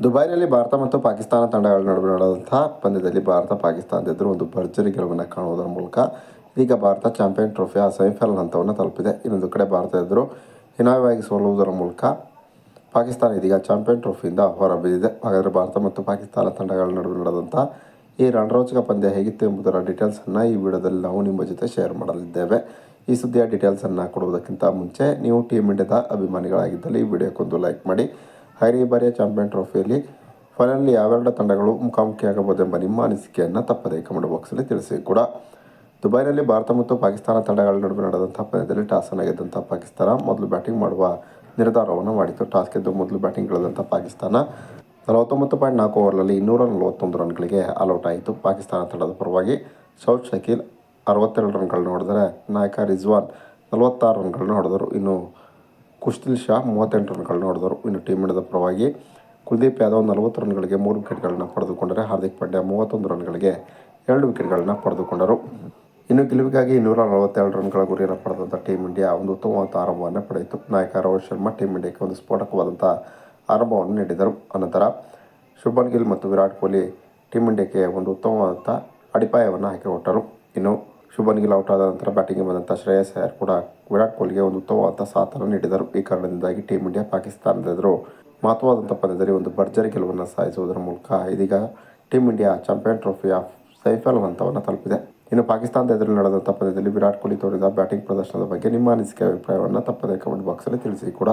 ದುಬೈನಲ್ಲಿ ಭಾರತ ಮತ್ತು ಪಾಕಿಸ್ತಾನ ತಂಡಗಳ ನಡುವೆ ನಡೆದಂತಹ ಪಂದ್ಯದಲ್ಲಿ ಭಾರತ ಪಾಕಿಸ್ತಾನದ ಎದುರು ಒಂದು ಭರ್ಜರಿ ಗೆಲುವನ್ನು ಕಾಣುವುದರ ಮೂಲಕ ಈಗ ಭಾರತ ಚಾಂಪಿಯನ್ ಟ್ರೋಫಿಯ ಸೆಮಿಫೈನಲ್ ಹಂತವನ್ನು ತಲುಪಿದೆ. ಇನ್ನೊಂದು ಕಡೆ ಭಾರತ ಎದುರು ಹಿನಾಯವಾಗಿ ಸೋಲುವುದರ ಮೂಲಕ ಪಾಕಿಸ್ತಾನ ಇದೀಗ ಚಾಂಪಿಯನ್ ಟ್ರೋಫಿಯಿಂದ ಹೊರಬಿದ್ದಿದೆ. ಹಾಗಾದರೆ ಭಾರತ ಮತ್ತು ಪಾಕಿಸ್ತಾನ ತಂಡಗಳ ನಡುವೆ ನಡೆದಂಥ ಈ ರಣರೋಚಕ ಪಂದ್ಯ ಹೇಗಿತ್ತು ಎಂಬುದರ ಡೀಟೇಲ್ಸನ್ನು ಈ ವಿಡಿಯೋದಲ್ಲಿ ನಾವು ನಿಮ್ಮ ಜೊತೆ ಶೇರ್ ಮಾಡಲಿದ್ದೇವೆ. ಈ ಸುದ್ದಿಯ ಡೀಟೇಲ್ಸನ್ನು ಕೊಡುವುದಕ್ಕಿಂತ ಮುಂಚೆ ನೀವು ಟೀಮ್ ಇಂಡಿಯಾದ ಅಭಿಮಾನಿಗಳಾಗಿದ್ದಲ್ಲಿ ಈ ವಿಡಿಯೋಕ್ಕೊಂದು ಲೈಕ್ ಮಾಡಿ. ಹಾಗೆ ಬರೆಯ ಚಾಂಪಿಯನ್ ಟ್ರೋಫಿಯಲ್ಲಿ ಫೈನಲ್ ಯಾವೆರಡು ತಂಡಗಳು ಮುಖಾಮುಖಿಯಾಗಬಹುದೆಂಬ ನಿಮ್ಮ ಅನಿಸಿಕೆಯನ್ನು ತಪ್ಪದೇ ಕಮೆಂಟ್ ಬಾಕ್ಸಲ್ಲಿ ತಿಳಿಸಿ ಕೂಡ. ದುಬೈನಲ್ಲಿ ಭಾರತ ಮತ್ತು ಪಾಕಿಸ್ತಾನ ತಂಡಗಳ ನಡುವೆ ನಡೆದಂಥ ಪಂದ್ಯದಲ್ಲಿ ಟಾಸ್ ಗೆದ್ದಂಥ ಪಾಕಿಸ್ತಾನ ಮೊದಲು ಬ್ಯಾಟಿಂಗ್ ಮಾಡುವ ನಿರ್ಧಾರವನ್ನು ಮಾಡಿತು. ಟಾಸ್ ಗೆದ್ದು ಮೊದಲು ಬ್ಯಾಟಿಂಗ್ ಗೆಳೆದಂಥ ಪಾಕಿಸ್ತಾನ ನಲವತ್ತೊಂಬತ್ತು ಪಾಯಿಂಟ್ ನಾಲ್ಕು ಓವರ್ನಲ್ಲಿ ಇನ್ನೂರ ನಲವತ್ತೊಂದು ರನ್ಗಳಿಗೆ ಆಲ್ಔಟ್ ಆಯಿತು. ಪಾಕಿಸ್ತಾನ ತಂಡದ ಪರವಾಗಿ ಸೌತ್ ಶಕೀಲ್ ಅರವತ್ತೆರಡು ರನ್ಗಳನ್ನ ಹೊಡೆದರೆ ನಾಯಕ ರಿಜ್ವಾನ್ ನಲವತ್ತಾರು ರನ್ಗಳನ್ನ ಹೊಡೆದರು. ಇನ್ನು ಕುಶ್ದಿಲ್ ಶಾ ಮೂವತ್ತೆಂಟು ರನ್ಗಳನ್ನ ಹೊಡೆದರು ಇನ್ನು ಟೀಮ್ ಇಂಡಿಯಾದ ಪರವಾಗಿ ಕುಲ್ದೀಪ್ ಯಾದವ್ ನಲವತ್ತು ರನ್ಗಳಿಗೆ ಮೂರು ವಿಕೆಟ್ಗಳನ್ನು ಪಡೆದುಕೊಂಡರೆ ಹಾರ್ದಿಕ್ ಪಾಂಡ್ಯ ಮೂವತ್ತೊಂದು ರನ್ಗಳಿಗೆ ಎರಡು ವಿಕೆಟ್ಗಳನ್ನು ಪಡೆದುಕೊಂಡರು. ಇನ್ನು ಗೆಲುವಿಗಾಗಿ ಇನ್ನೂರ ನಲವತ್ತೆರಡು ರನ್ಗಳ ಗುರಿಯನ್ನು ಪಡೆದಂಥ ಟೀಮ್ ಇಂಡಿಯಾ ಒಂದು ಉತ್ತಮವಾದ ಆರಂಭವನ್ನು ಪಡೆಯಿತು. ನಾಯಕ ರೋಹಿತ್ ಶರ್ಮಾ ಟೀಮ್ ಇಂಡಿಯಾಕ್ಕೆ ಒಂದು ಸ್ಫೋಟಕವಾದಂಥ ಆರಂಭವನ್ನು ನೀಡಿದರು. ಅನಂತರ ಶುಭನ್ ಗಿಲ್ ಮತ್ತು ವಿರಾಟ್ ಕೊಹ್ಲಿ ಟೀಮ್ ಇಂಡಿಯಾಕ್ಕೆ ಒಂದು ಉತ್ತಮವಾದಂಥ ಅಡಿಪಾಯವನ್ನು ಹಾಕಿಕೊಟ್ಟರು. ಇನ್ನು ಶುಭನ್ ಗಿಲ್ ಔಟ್ ಆದ ನಂತರ ಬ್ಯಾಟಿಂಗ್ಗೆ ಬಂದಂಥ ಶ್ರೇಯಸ್ ಅಯ್ಯರ್ ಕೂಡ ವಿರಾಟ್ ಕೊಹ್ಲಿಗೆ ಒಂದು ಉತ್ತಮವಾದ ಸಾಥನ ನೀಡಿದರು. ಈ ಕಾರಣದಿಂದಾಗಿ ಟೀಮ್ ಇಂಡಿಯಾ ಪಾಕಿಸ್ತಾನದ ಎದುರು ಮಹತ್ವವಾದಂಥ ಪಂದ್ಯದಲ್ಲಿ ಒಂದು ಭರ್ಜರಿ ಗೆಲುವನ್ನು ಸಾಧಿಸುವುದರ ಮೂಲಕ ಇದೀಗ ಟೀಮ್ ಇಂಡಿಯಾ ಚಾಂಪಿಯನ್ ಟ್ರೋಫಿಯ ಸೈಫಲ್ ಹಂತವನ್ನು ತಲುಪಿದೆ. ಇನ್ನು ಪಾಕಿಸ್ತಾನದ ಎದುರು ನಡೆದಂಥ ಪಂದ್ಯದಲ್ಲಿ ವಿರಾಟ್ ಕೊಹ್ಲಿ ತೋರಿದ ಬ್ಯಾಟಿಂಗ್ ಪ್ರದರ್ಶನದ ಬಗ್ಗೆ ನಿಮ್ಮ ಅನಿಸಿಕೆ, ಅಭಿಪ್ರಾಯವನ್ನು ತಪ್ಪದೇ ಕಮೆಂಟ್ ಬಾಕ್ಸಲ್ಲಿ ತಿಳಿಸಿ ಕೂಡ.